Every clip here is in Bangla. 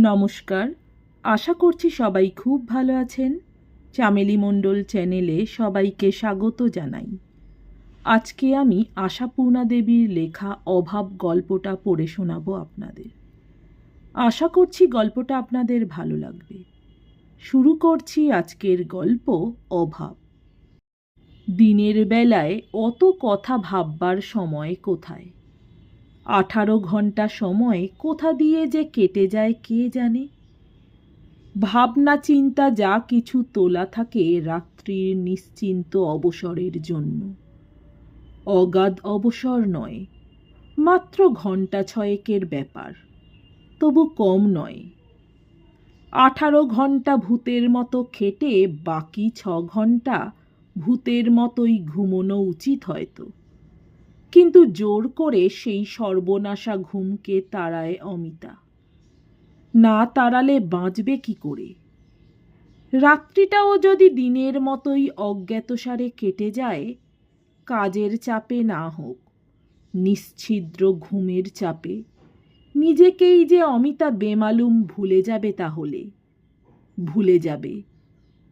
নমস্কার। আশা করছি সবাই খুব ভালো আছেন। চামেলি মণ্ডল চ্যানেলে সবাইকে স্বাগত জানাই। আজকে আমি আশাপূর্ণা দেবীর লেখা অভাব গল্পটা পড়ে শোনাবো আপনাদের। আশা করছি গল্পটা আপনাদের ভালো লাগবে। শুরু করছি আজকের গল্প অভাব। দিনের বেলায় অত কথা ভাববার সময় কোথায়? আঠারো ঘণ্টা সময় কোথা দিয়ে যে কেটে যায় কে জানে? ভাবনা চিন্তা যা কিছু তোলা থাকে রাত্রির নিশ্চিন্ত অবসরের জন্য। অগাধ অবসর নয়, মাত্র ঘণ্টা ছয়েকের ব্যাপার, তবু কম নয়। আঠারো ঘণ্টা ভূতের মতো খেটে বাকি ছ ঘণ্টা ভূতের মতোই ঘুমোনো উচিত হয়তো। কিন্তু জোর করে সেই সর্বনাশা ঘুমকে তাড়ায় অমিতা। না তাড়ালে বাঁচবে কি করে? রাত্রিটাও যদি দিনের মতোই অজ্ঞাতসারে কেটে যায়, কাজের চাপে না হোক, নিশ্ছিদ্র ঘুমের চাপে। নিজেকেই যে অমিতা বেমালুম ভুলে যাবে তাহলে। ভুলে যাবে।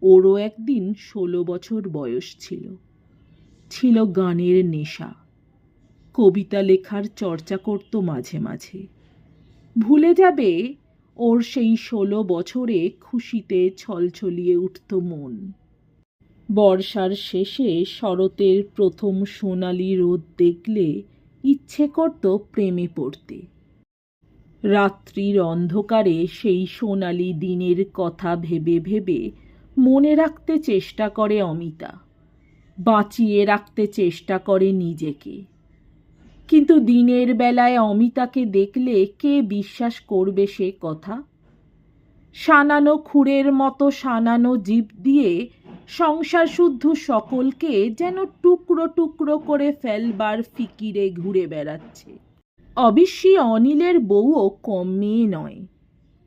ওরও একদিন ষোলো বছর বয়স ছিল। ছিল গানের নেশা। কবিতা লেখার চর্চা করত মাঝে মাঝে। ভুলে যাবে ওর সেই ষোলো বছরে খুশিতে ছলছলিয়ে উঠত মন। বর্ষার শেষে শরতের প্রথম সোনালি রোদ দেখলে ইচ্ছে করত প্রেমে পড়তে। রাত্রির অন্ধকারে সেই সোনালি দিনের কথা ভেবে ভেবে মনে রাখতে চেষ্টা করে অমিতা, বাঁচিয়ে রাখতে চেষ্টা করে নিজেকে। কিন্তু দিনের বেলায় অমিতাকে দেখলে কে বিশ্বাস করবে সে কথা? সানানো খুঁড়ের মতো সানানো জীব দিয়ে সংসার শুদ্ধ সকলকে যেন টুকরো টুকরো করে ফেলবার ফিকিরে ঘুরে বেড়াচ্ছে। অবশ্যই অনিলের বউও কম মেয়ে নয়।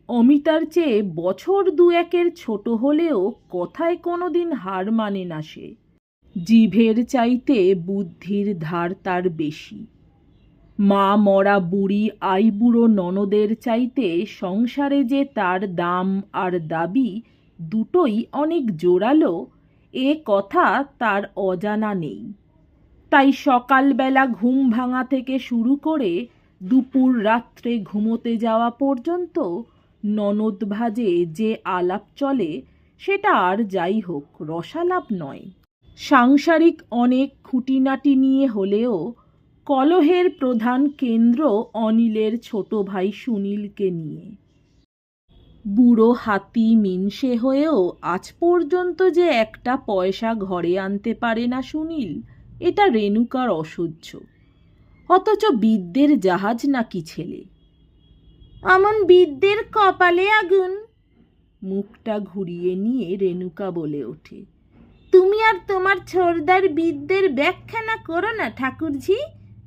অমিতার চেয়ে বছর দু একের ছোট হলেও কথায় কোনোদিন হার মানে না সে। জিভের চাইতে বুদ্ধির ধার তার বেশি। মা, মরা বুড়ি আইবুড়ো ননদের চাইতে সংসারে যে তার দাম আর দাবি দুটোই অনেক জোরালো, এ কথা তার অজানা নেই। তাই সকালবেলা ঘুম ভাঙা থেকে শুরু করে দুপুর রাত্রে ঘুমোতে যাওয়া পর্যন্ত ননদ ভাজে যে আলাপ চলে, সেটা আর যাই হোক, রসালাপ নয়। সাংসারিক অনেক খুঁটিনাটি নিয়ে হলেও কলহের প্রধান কেন্দ্র অনিলের ছোট ভাই সুনীলকে নিয়ে। বুড়ো হাতি মিনসে হয়েও আজ পর্যন্ত যে একটা পয়সা ঘরে আনতে পারে না সুনীল এটা রেণুকার অসহ্য। অথচ বিদ্যের জাহাজ নাকি ছেলে। আমন বিদ্যের কপালে আগুন। মুখটা ঘুরিয়ে নিয়ে রেণুকা বলে ওঠে তুমি আর তোমার ছোড়দার বিদ্যের ব্যাখ্যা না করো না ঠাকুরঝি।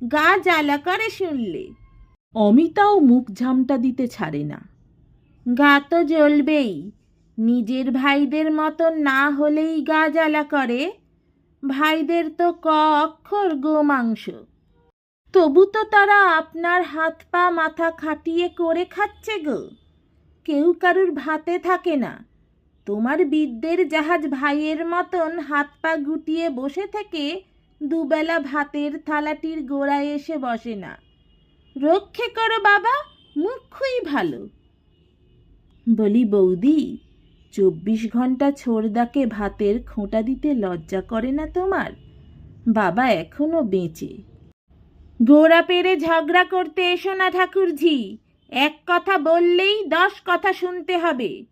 গা জ্বালা করে শুনলে। অমিতাও মুখ ঝামটা দিতে ছাড়ে না। গা তো জ্বলবেই, নিজের ভাইদের মতো না হলেই গা জ্বালা করে। ভাইদের তো ক অক্ষর গোমাংস তবু তো তারা আপনার হাত পা মাথা খাটিয়ে করে খাচ্ছে গো। কেউ কারুর ভাতে থাকে না। তোমার বিদ্যের জাহাজ ভাইয়ের মতন হাত পা গুটিয়ে বসে থেকে দুবেলা ভাতের থালাটির গোড়ায় এসে বসে না। রক্ষে করো বাবা, মুখই ভালো। বলি, বৌদি, চব্বিশ ঘণ্টা ছোড়দাকে ভাতের খোঁটা দিতে লজ্জা করে না তোমার? বাবা এখনও বেঁচে। গোড়া পেরে ঝগড়া করতে এসো না ঠাকুরঝি। এক কথা বললেই দশ কথা শুনতে হবে।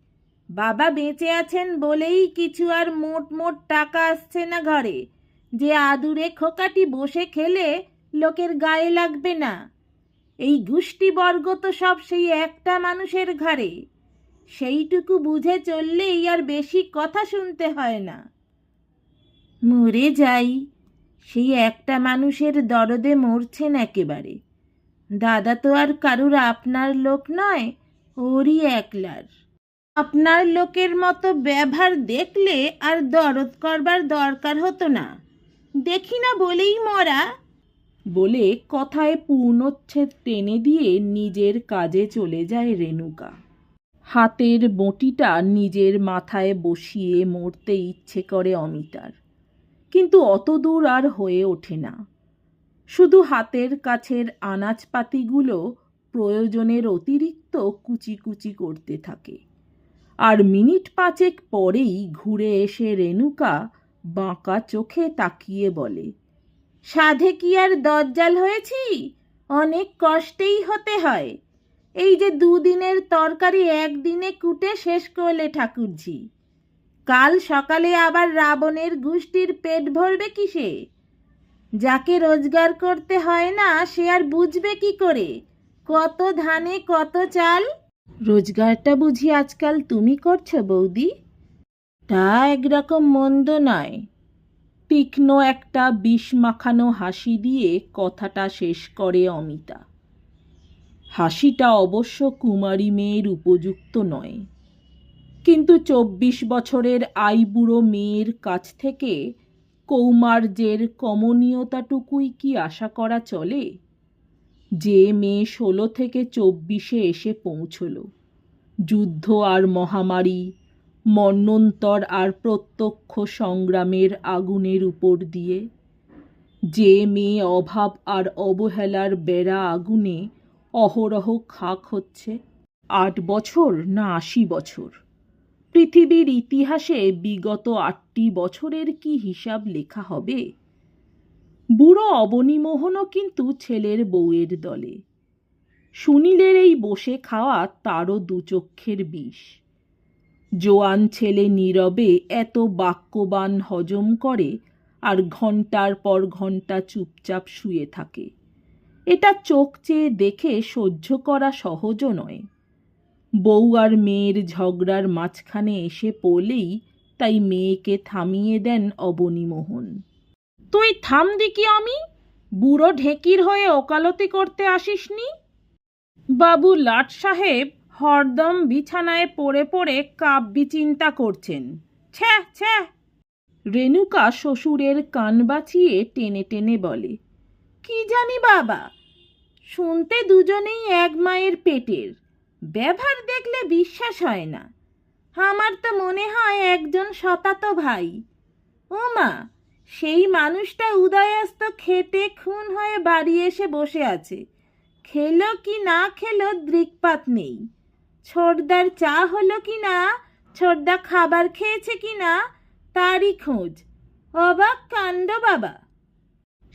বাবা বেঁচে আছেন বলেই কিছু আর মোট মোট টাকা আসছে না ঘরে। যে আদুরে খোকাটি বসে খেলে লোকের গায়ে লাগবে না। এই গোষ্ঠীবর্গ তো সব সেই একটা মানুষের ঘরে। সেইটুকু বুঝে চললেই আর বেশি কথা শুনতে হয় না। মরে যাই, সেই একটা মানুষের দরদে মরছেন একেবারে। দাদা তো আর কারুর আপনার লোক নয়, ওরই একলার। আপনার লোকের মতো ব্যবহার দেখলে আর দরদ করবার দরকার হতো না। দেখি না বলেই মরা। বলে কথায় পূর্ণচ্ছেদ টেনে দিয়ে নিজের কাজে চলে যায় রেণুকা। হাতের বঁটিটা নিজের মাথায় বসিয়ে মরতে ইচ্ছে করে অমিতার। কিন্তু অত দূর আর হয়ে ওঠে না। শুধু হাতের কাছের আনাজপাতিগুলো প্রয়োজনের অতিরিক্ত কুচি কুচি করতে থাকে। আর মিনিট পাঁচেক পরেই ঘুরে এসে রেণুকা বাঁকা চোখে তাকিয়ে বলে, সাধে কি আর দজ্জাল হয়েছি? অনেক কষ্টেই হতে হয়। এই যে দুদিনের তরকারি একদিনে কুটে শেষ করলে ঠাকুরজি। কাল সকালে আবার রাবণের গুষ্টির পেট ভরবে কিসে? যাকে রোজগার করতে হয় না, সে আর বুঝবে কি করে? কত ধানে কত চাল? রোজগারটা বুঝি আজকাল তুমি করছ বৌদি? তা একরকম মন্দ নয়। তীক্ষ্ণ একটা বিষ মাখানো হাসি দিয়ে কথাটা শেষ করে অমিতা। হাসিটা অবশ্য কুমারী মেয়ের উপযুক্ত নয়। কিন্তু চব্বিশ বছরের আইবুড়ো মেয়ের কাছ থেকে কৌমার্যের কমনীয়তাটুকুই কি আশা করা চলে? যে মেয়ে ষোলো থেকে চব্বিশে এসে পৌঁছল। যুদ্ধ আর মহামারী মন্বন্তর আর প্রত্যক্ষ সংগ্রামের আগুনের উপর দিয়ে। যে মেয়ে অভাব আর অবহেলার বেড়া আগুনে অহরহ খাক হচ্ছে, আট বছর না আশি বছর? পৃথিবীর ইতিহাসে বিগত আটটি বছরের কি হিসাব লেখা হবে? বুড়ো অবনীমোহনও কিন্তু ছেলের বউয়ের দলে। সুনীলের এই বসে খাওয়া তারও দুচক্ষের বিষ। জোয়ান ছেলে নীরবে এত বাক্যবান হজম করে আর ঘণ্টার পর ঘণ্টা চুপচাপ শুয়ে থাকে। এটা চোখ চেয়ে দেখে সহ্য করা সহজও নয়। বউ আর মেয়ের ঝগড়ার মাঝখানে এসে পড়লেই তাই মেয়েকে থামিয়ে দেন অবনীমোহন তুই থাম দিকি আমি, বুড়ো ঢেকির হয়ে ওকালতি করতে আসিসনি? বাবু লাট সাহেব হরদম বিছানায় পড়ে পড়ে কাব্যি চিন্তা করছেন। ছ্যা ছ্যা রেণুকা শ্বশুরের কান বাঁচিয়ে টেনে টেনে বলে, কি জানি বাবা, শুনতে দুজনেই এক মায়ের পেটের। ব্যবহার দেখলে বিশ্বাস হয় না। আমার তো মনে হয় একজন শতাত ভাই। ও মা, সেই মানুষটা উদয়াস্ত খেতে খুন হয়ে বাড়ি এসে বসে আছে। খেলো কি না খেলো দৃকপাত নেই। ছোটদার চা হলো কি না ছোটদা খাবার খেয়েছে কি না তারই খোঁজ। অবাক কাণ্ড বাবা।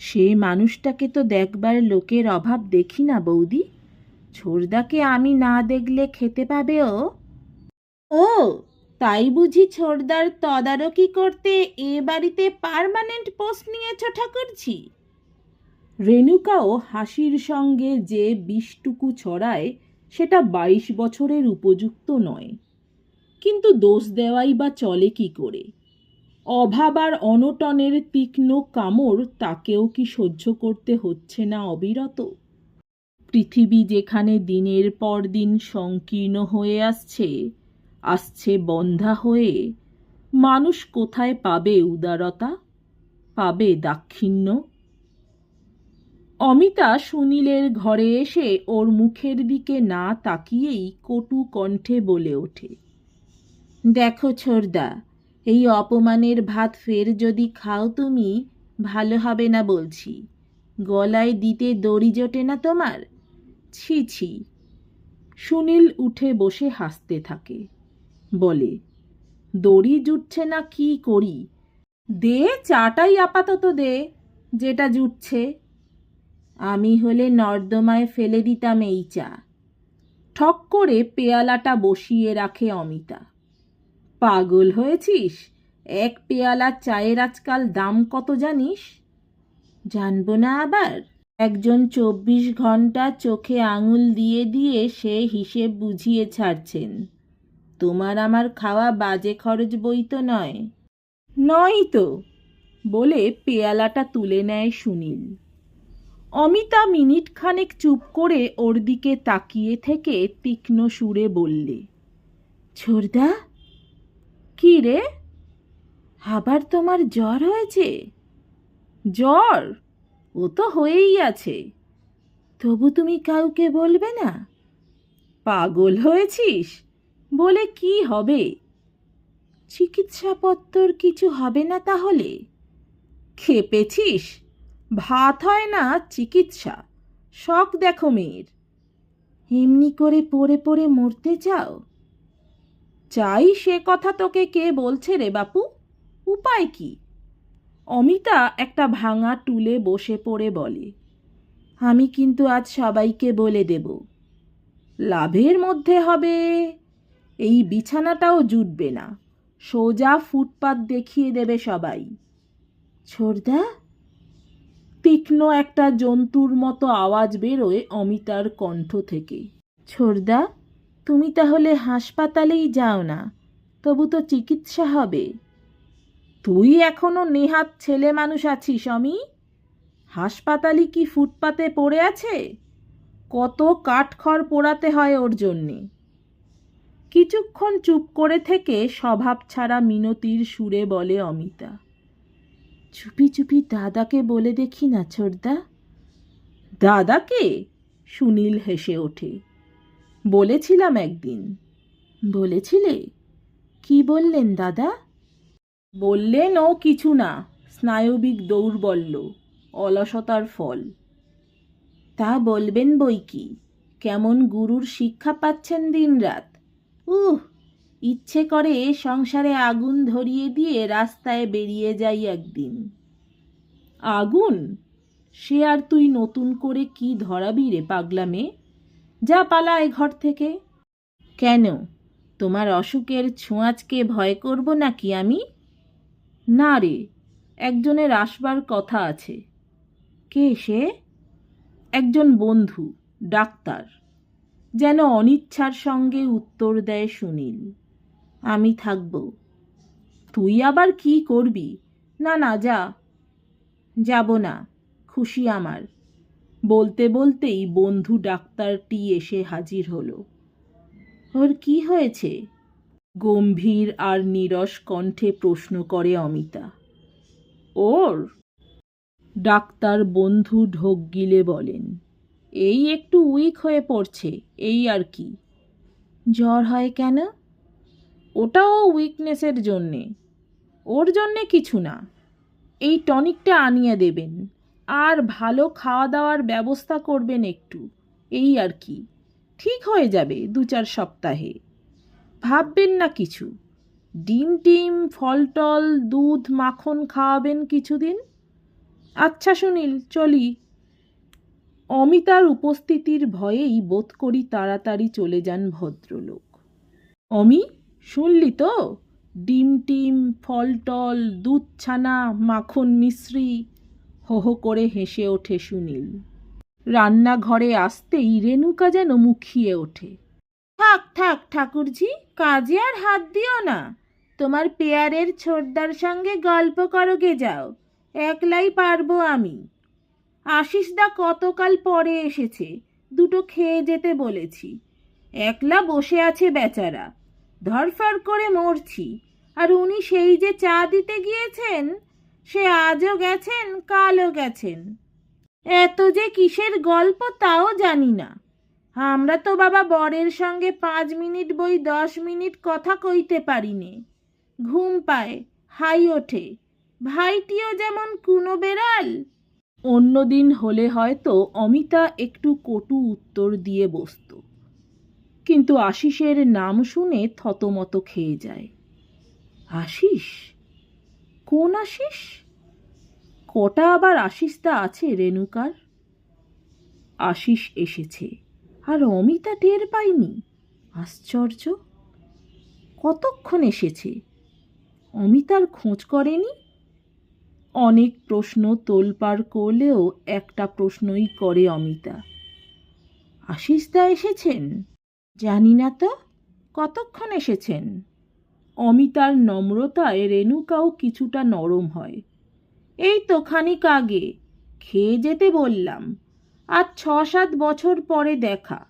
সে মানুষটাকে তো দেখবার লোকের অভাব দেখি না বৌদি। ছোড়দাকে আমি না দেখলে খেতে পাবে ও? ও, তাই বুঝি ছোড়দার তদারকি করতে এ বাড়িতে পার্মানেন্ট পোস্ট নিয়েছ ঠাকুরছি রেণুকাও হাসির সঙ্গে যে বিষটুকু ছড়ায় সেটা বাইশ বছরের উপযুক্ত নয়। কিন্তু দোষ দেওয়াই বা চলে কি করে? অভাব আর অনটনের তীক্ষ্ণ কামড় তাকেও কি সহ্য করতে হচ্ছে না অবিরত? পৃথিবী যেখানে দিনের পর দিন সংকীর্ণ হয়ে আসছে আসছে বন্ধা হয়ে, মানুষ কোথায় পাবে উদারতা? পাবে দাক্ষিণ্য? অমিতা সুনীলের ঘরে এসে ওর মুখের দিকে না তাকিয়েই কটু কণ্ঠে বলে ওঠে, দেখো ছোড়দা এই অপমানের ভাত ফের যদি খাও তুমি, ভালো হবে না বলছি। গলায় দিতে দড়ি জোটে না তোমার? ছি ছি। সুনীল উঠে বসে হাসতে থাকে, বলে, দড়ি জুটছে না কি করি? দে চাটাই আপাতত দে, যেটা জুটছে। আমি হলে নর্দমায় ফেলে দিতাম এই চা। ঠক করে পেয়ালাটা বসিয়ে রাখে অমিতা। পাগল হয়েছিস? এক পেয়ালা চায়ের আজকাল দাম কত জানিস? জানব না আবার। একজন চব্বিশ ঘণ্টা চোখে আঙুল দিয়ে দিয়ে সে হিসেব বুঝিয়ে ছাড়ছেন। তোমার আমার খাওয়া বাজে খরচ বই তো নয়। নয় তো, বলে পেয়ালাটা তুলে নেয় সুনীল। অমিতা মিনিট খানেক চুপ করে ওর দিকে তাকিয়ে থেকে তীক্ষ্ণ সুরে বললে ছোরদা কি রে? আবার তোমার জ্বর হয়েছে? জ্বর? ও তো হয়েই আছে। তবু তুমি কাউকে বলবে না? পাগল হয়েছিস? বলে কি হবে? চিকিৎসাপত্তর কিছু হবে না তাহলে? খেপেছিস? ভাত হয় না চিকিৎসা। শখ দেখো মেয়ের। এমনি করে পড়ে পড়ে মরতে চাও? চাই সে কথা তোকে কে বলছে রে বাপু? উপায় কি? অমিতা একটা ভাঙা টুলে বসে পড়ে বলে, আমি কিন্তু আজ সবাইকে বলে দেব। লাভের মধ্যে হবে। এই বিছানাটাও জুটবে না। সোজা ফুটপাত দেখিয়ে দেবে সবাই। ছোড়দা তীক্ষ্ণ একটা জন্তুর মতো আওয়াজ বেরোয় অমিতার কণ্ঠ থেকে। ছোড়দা তুমি তাহলে হাসপাতালেই যাও না, তবু তো চিকিৎসা হবে। তুই এখনও নেহাত ছেলে মানুষ আছিস, অমি। হাসপাতালে কি ফুটপাতে পড়ে আছে? কত কাঠখড় পোড়াতে হয় ওর জন্যে। কিছুক্ষণ চুপ করে থেকে স্বভাব ছাড়া মিনতির সুরে বলে অমিতা। চুপি চুপি দাদাকে বলে দেখি না ছোড়দা দাদাকে? সুনীল হেসে ওঠে। বলেছিলাম একদিন। বলেছিলে? কি বললেন দাদা? বললেন ও কিছু না, স্নায়বিক দৌর্বল্য, অলসতার ফল। তা বলবেন বই কি? কেমন গুরুর শিক্ষা পাচ্ছেন দিনরাত? উহ ইচ্ছে করে সংসারে আগুন ধরিয়ে দিয়ে রাস্তায় বেরিয়ে যাই একদিন। আগুন? সে আর তুই নতুন করে কি ধরাবি রে পাগলা মেয়ে? যা পালা এ ঘর থেকে। কেন? তোমার অসুখের ছোঁয়াচকে ভয় করব নাকি আমি? না রে, একজনের আসবার কথা আছে। কে সে? একজন বন্ধু, ডাক্তার, যেন অনিচ্ছার সঙ্গে উত্তর দেয় সুনীল। আমি থাকব। তুই আবার কি করবি? না না, যা। যাব না, খুশি আমার। বলতে বলতেই বন্ধু ডাক্তারটি এসে হাজির হলো। ওর কি হয়েছে? গম্ভীর আর নিরস কণ্ঠে প্রশ্ন করে অমিতা। ওর? ডাক্তার বন্ধু ঢোক গিলে বলেন, এই একটু উইক হয়ে পড়ছে, এই আর কি। জ্বর হয় কেন? ওটাও উইকনেসের জন্যে। ওর জন্যে কিছু না। এই টনিকটা আনিয়ে দেবেন। আর ভালো খাওয়া দাওয়ার ব্যবস্থা করবেন একটু। এই আর কি। ঠিক হয়ে যাবে দু চার সপ্তাহে। ভাববেন না কিছু। ডিম টিম ফল টল দুধ, মাখন খাওয়াবেন কিছুদিন। আচ্ছা সুনীল, চলি। অমিতার উপস্থিতির ভয়েই বোধ করি তাড়াতাড়ি চলে যান ভদ্রলোক। অমি? শুনলি তো? ডিম টিম, ফল টল, দুধ ছানা, মাখন মিশ্রি। হো হো করে হেসে ওঠে সুনীল। রান্নাঘরে আসতেই রেণুকা যেন মুখিয়ে ওঠে। থাক থাক, ঠাকুরজি, কাজে আর হাত দিও না। তোমার পেয়ারের ছোটদার সঙ্গে গল্প করোগে যাও। একলাই পারব আমি। আশিসদা কতকাল পরে এসেছে? দুটো খেয়ে যেতে বলেছি। একলা বসে আছে বেচারা। ধরফর করে মরছি। আর উনি সেই যে চা দিতে গিয়েছেন, সে আজও গেছেন, কালও গেছেন। এত যে কিসের গল্প তাও জানি না। আমরা তো বাবা বরের সঙ্গে পাঁচ মিনিট বই, দশ মিনিট কথা কইতে পারি নে ঘুম পায়, হাই ওঠে। ভাইটিও যেমন কুনো বেড়াল। অন্যদিন হলে হয়তো অমিতা একটু কটু উত্তর দিয়ে বসত। কিন্তু আশিসের নাম শুনে থতমত খেয়ে যায়। আশিস? কোন আশিস? কটা আবার আশিসটা আছে রেণুকার? আশিস এসেছে, আর অমিতা টের পায়নি। আশ্চর্য! কতক্ষণ এসেছে? অমিতার খোঁজ করেনি? অনেক প্রশ্ন তোলপাড় করলেও একটা প্রশ্নই করে অমিতা। আশিসদা এসেছেন? জানি না তো, কতক্ষণ এসেছেন? অমিতার নম্রতায় রেণুকাও কিছুটা নরম হয়। এই তো খানিক আগে, খেয়ে যেতে বললাম, আর ছ সাত বছর পরে দেখা,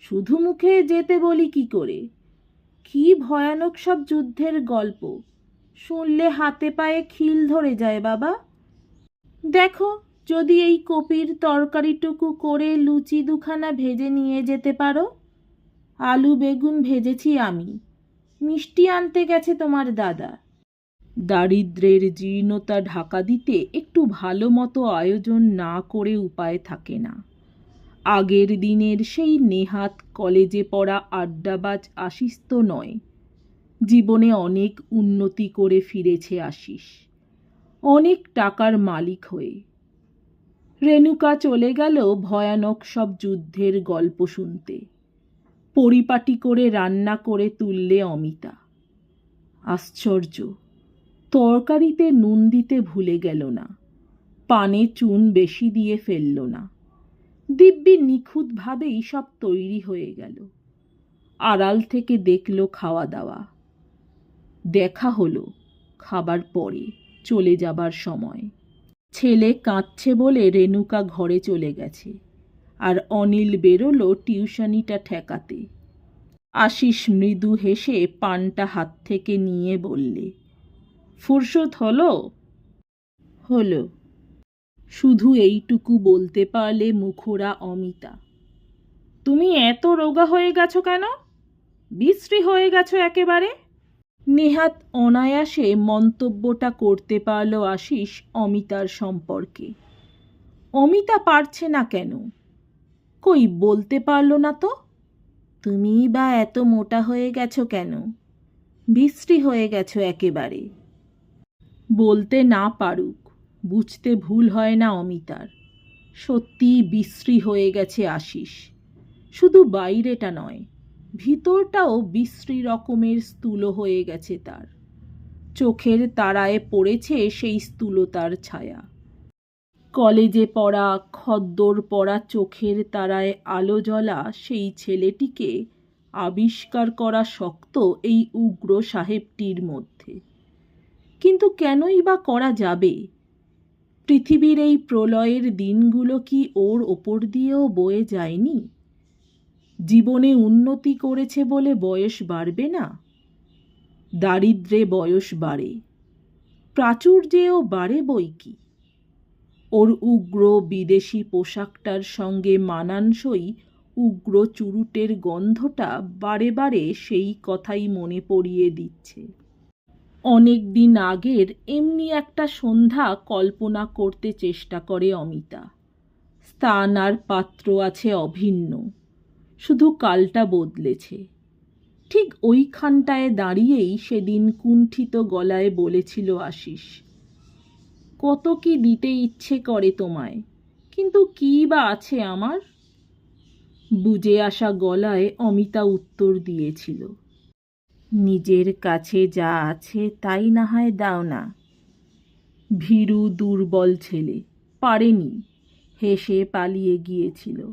শুধু মুখে যেতে বলি কি করে? কি ভয়ানক সব যুদ্ধের গল্প, শুনলে হাতে পায়ে খিল ধরে যায় বাবা। দেখো, যদি এই কপির তরকারিটুকু করে লুচি দুখানা ভেজে নিয়ে যেতে পারো। আলু, বেগুন ভেজেছি আমি। মিষ্টি আনতে গেছে তোমার দাদা। দারিদ্রের জীর্ণতা ঢাকা দিতে একটু ভালো মতো আয়োজন না করে উপায় থাকে না। আগের দিনের সেই নেহাত কলেজে পড়া আড্ডাবাজ আশিস তো নয়। জীবনে অনেক উন্নতি করে ফিরেছে আশিস। অনেক টাকার মালিক হয়ে। রেণুকা চলে গেল ভয়ানক সব যুদ্ধের গল্প শুনতে। পরিপাটি করে রান্না করে তুললে অমিতা। আশ্চর্য, তরকারিতে নুন দিতে ভুলে গেল না, পানে চুন বেশি দিয়ে ফেলল না। দিব্যি নিখুঁতভাবেই সব তৈরি হয়ে গেল। আড়াল থেকে দেখল খাওয়া দাওয়া দেখা হলো খাবার পরে চলে যাবার সময়। ছেলে কাঁদছে বলে রেণুকা ঘরে চলে গেছে। আর অনিল বেরোলো টিউশনিটা ঠেকাতে। আশিস মৃদু হেসে পানটা হাত থেকে নিয়ে বললে, ফুরসত হলো? হলো। শুধু এইটুকু বলতে পারলে মুখোরা অমিতা। তুমি এত রোগা হয়ে গেছো কেন? বিশ্রী হয়ে গেছো একেবারে? নেহাত অনায়াসে মন্তব্যটা করতে পারল আশিস অমিতার সম্পর্কে। অমিতা পারছে না কেন? কই বলতে পারল না তো? তুমি বা এত মোটা হয়ে গেছো কেন? বিশ্রী হয়ে গেছো একেবারে। বলতে না পারুক, বুঝতে ভুল হয় না অমিতার। সত্যিই বিশ্রী হয়ে গেছে আশিস। শুধু বাইরেটা নয়, ভিতরটাও বিশ্রী রকমের স্থূল হয়ে গেছে তার। চোখের তারায় পড়েছে সেই স্থূলতার ছায়া। কলেজে পড়া, খদ্দর পড়া চোখের তারায় আলো জ্বলা সেই ছেলেটিকে আবিষ্কার করা শক্ত এই উগ্র সাহেবটির মধ্যে। কিন্তু কেনই বা করা যাবে? পৃথিবীর এই প্রলয়ের দিনগুলো কি ওর ওপর দিয়েও বয়ে যায়নি? জীবনে উন্নতি করেছে বলে বয়স বাড়বে না? দারিদ্রে বয়স বাড়ে। প্রাচুর্যেও বাড়ে বই কি? ওর উগ্র বিদেশি পোশাকটার সঙ্গে মানানসই উগ্র চুরুটের গন্ধটা বারে বারে সেই কথাই মনে পড়িয়ে দিচ্ছে। অনেক দিন আগের এমনি একটা সন্ধ্যা কল্পনা করতে চেষ্টা করে অমিতা। স্থান আর পাত্র আছে অভিন্ন, শুধু কালটা বদলেছে। ঠিক ওইখানটায় দাঁড়িয়েই সেদিন কুণ্ঠিত গলায় বলেছিল আশিস কত কি দিতে ইচ্ছে করে তোমায়, কিন্তু কী বা আছে আমার? বুঝে আসা গলায় অমিতা উত্তর দিয়েছিল, নিজের কাছে যা আছে তাই না হয় দাও না। ভীরু দুর্বল ছেলে, পারেনি, হেসে পালিয়ে গিয়েছিল।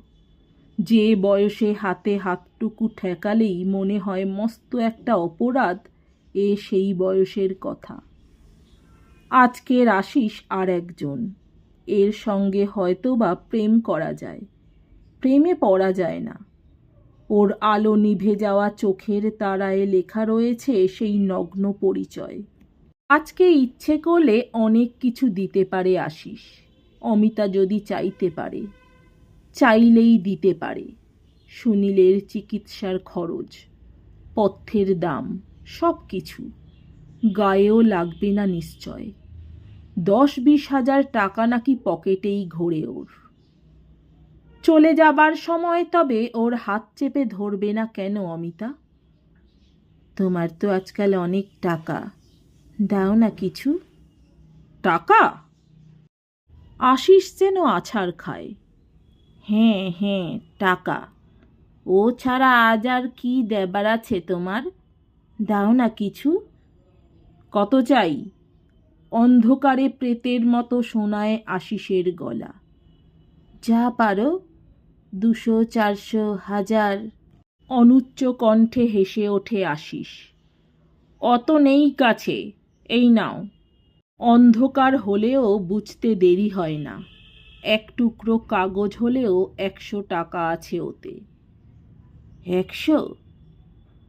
যে বয়সে হাতে হাতটুকু ঠেকালেই মনে হয় মস্ত একটা অপরাধ, এ সেই বয়সের কথা। আজকের আশিস আর একজন। এর সঙ্গে হয়তো বা প্রেম করা যায়। প্রেমে পড়া যায় না। ওর আলো নিভে যাওয়া চোখের তারায় লেখা রয়েছে সেই নগ্ন পরিচয়। আজকে ইচ্ছে করলে অনেক কিছু দিতে পারে আশিস। অমিতা যদি চাইতে পারে, চাইলেই দিতে পারে। সুনীলের চিকিৎসার খরচ, পথ্যের দাম সব কিছু গায়েও লাগবে না নিশ্চয়। দশ বিশ হাজার টাকা নাকি পকেটেই ঘোরে ওর। চলে যাবার সময় তবে ওর হাত চেপে ধরবে না কেন, অমিতা? তোমার তো আজকাল অনেক টাকা। দাও না কিছু। টাকা? আশিস যেন আছাড় খায়। হ্যাঁ হ্যাঁ টাকা। ও ছাড়া আজ আর কি দেবার আছে তোমার? দাও না কিছু। কত চাই? অন্ধকারে প্রেতের মতো শোনায় আশিসের গলা। যা পারো, দুশো, চারশো, হাজার। অনুচ্চ কণ্ঠে হেসে ওঠে আশিস। অত নেই কাছে, এই নাও। অন্ধকার হলেও বুঝতে দেরি হয় না। এক টুকরো কাগজ হলেও একশো টাকা আছে ওতে। একশো?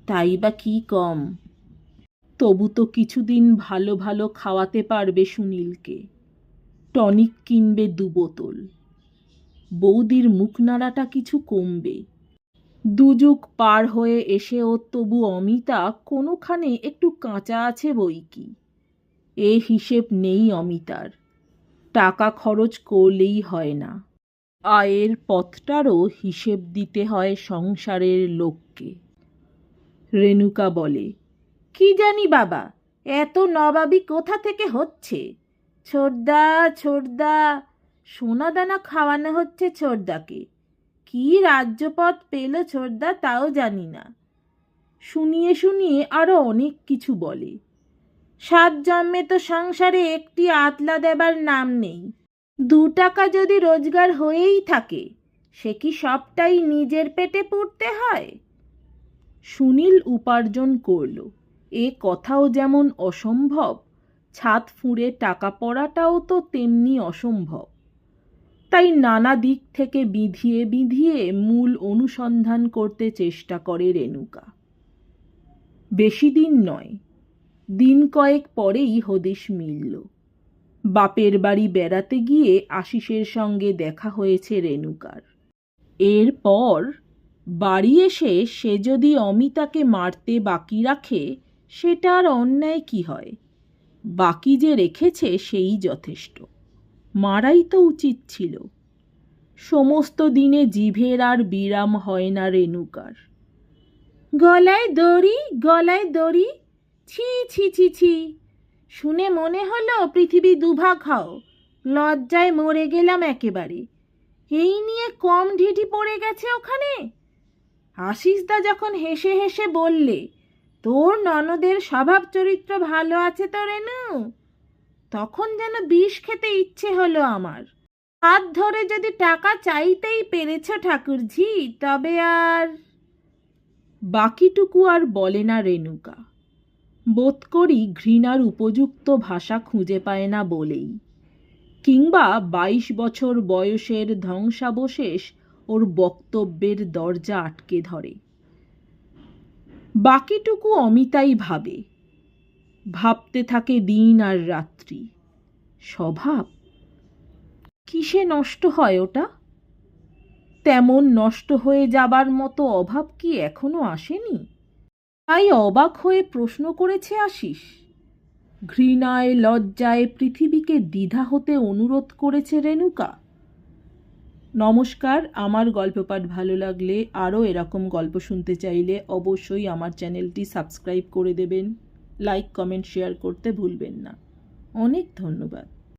তাই বা কি কম? তবু তো কিছুদিন ভালো ভালো খাওয়াতে পারবে সুনীলকে। টনিক কিনবে দু বোতল। বৌদির মুখ নাড়াটা কিছু কমবে। দুযুগ পার হয়ে এসেও তবু অমিতা কোনোখানে একটু কাঁচা আছে বই কি? এ হিসেব নেই অমিতার। টাকা খরচ করলেই হয় না। আয়ের পথটারও হিসেব দিতে হয় সংসারের লোককে। রেণুকা বলে কি জানি বাবা, এত নবাবি কোথা থেকে হচ্ছে? ছোটদা ছোটদা, সোনাদানা খাওয়ানো হচ্ছে ছোটদাকে। কি রাজ্যপথ পেল ছোটদা তাও জানি না। শুনিয়ে শুনিয়ে আরও অনেক কিছু বলে। সাত জন্মে তো সংসারে একটি আতলা দেবার নাম নেই। দু টাকা যদি রোজগার হয়েই থাকে, সে কি সবটাই নিজের পেটে পড়তে হয়? সুনীল উপার্জন করল। এ কথাও যেমন অসম্ভব, ছাদ ফুঁড়ে টাকা পড়াটাও তো তেমনি অসম্ভব। তাই নানা দিক থেকে বিধিয়ে বিধিয়ে মূল অনুসন্ধান করতে চেষ্টা করে রেণুকা। বেশি দিন নয়, দিন কয়েক পরেই হদিশ মিলল। বাপের বাড়ি বেড়াতে গিয়ে আশিসের সঙ্গে দেখা হয়েছে রেণুকার। এরপর বাড়ি এসে সে যদি অমিতাকে মারতে বাকি রাখে সেটা আর অন্যায় কি হয়? বাকি যে রেখেছে সেই যথেষ্ট। মারাই তো উচিত ছিল। সমস্ত দিনে জিভের আর বিরাম হয় না রেণুকার। গলায় দড়ি গলায় দড়ি, ছি ছি ছি ছি। শুনে মনে হলো পৃথিবী দুভাগ হও, লজ্জায় মরে গেলাম একেবারে। এই নিয়ে কম ঢিঢি পড়ে গেছে ওখানে? আশিসদা যখন হেসে হেসে বললে তোর ননদের স্বভাব চরিত্র ভালো আছে তো, রেনু? তখন যেন বিষ খেতে ইচ্ছে হলো আমার। হাত ধরে যদি টাকা চাইতেই পেরেছ ঠাকুরঝি, তবে আর বাকিটুকু আর বলে না রেণুকা। বোধ করি ঘৃণার উপযুক্ত ভাষা খুঁজে পায় না বলেই। কিংবা বাইশ বছর বয়সের ধ্বংসাবশেষ ওর বক্তব্যের দরজা আটকে ধরে। বাকিটুকু অমিতাই ভাবে। ভাবতে থাকে দিন আর রাত্রি। স্বভাব? কিসে নষ্ট হয় ওটা? তেমন নষ্ট হয়ে যাবার মতো অভাব কি এখনও আসেনি? তাই অবাক হয়ে প্রশ্ন করেছে আশিস। ঘৃণায়, লজ্জায় পৃথিবীকে দ্বিধা হতে অনুরোধ করেছে রেণুকা। নমস্কার, আমার গল্প পাঠ ভালো লাগলে আরও এরকম গল্প শুনতে চাইলে অবশ্যই আমার চ্যানেলটি সাবস্ক্রাইব করে দেবেন। লাইক, কমেন্ট, শেয়ার করতে ভুলবেন না। অনেক ধন্যবাদ।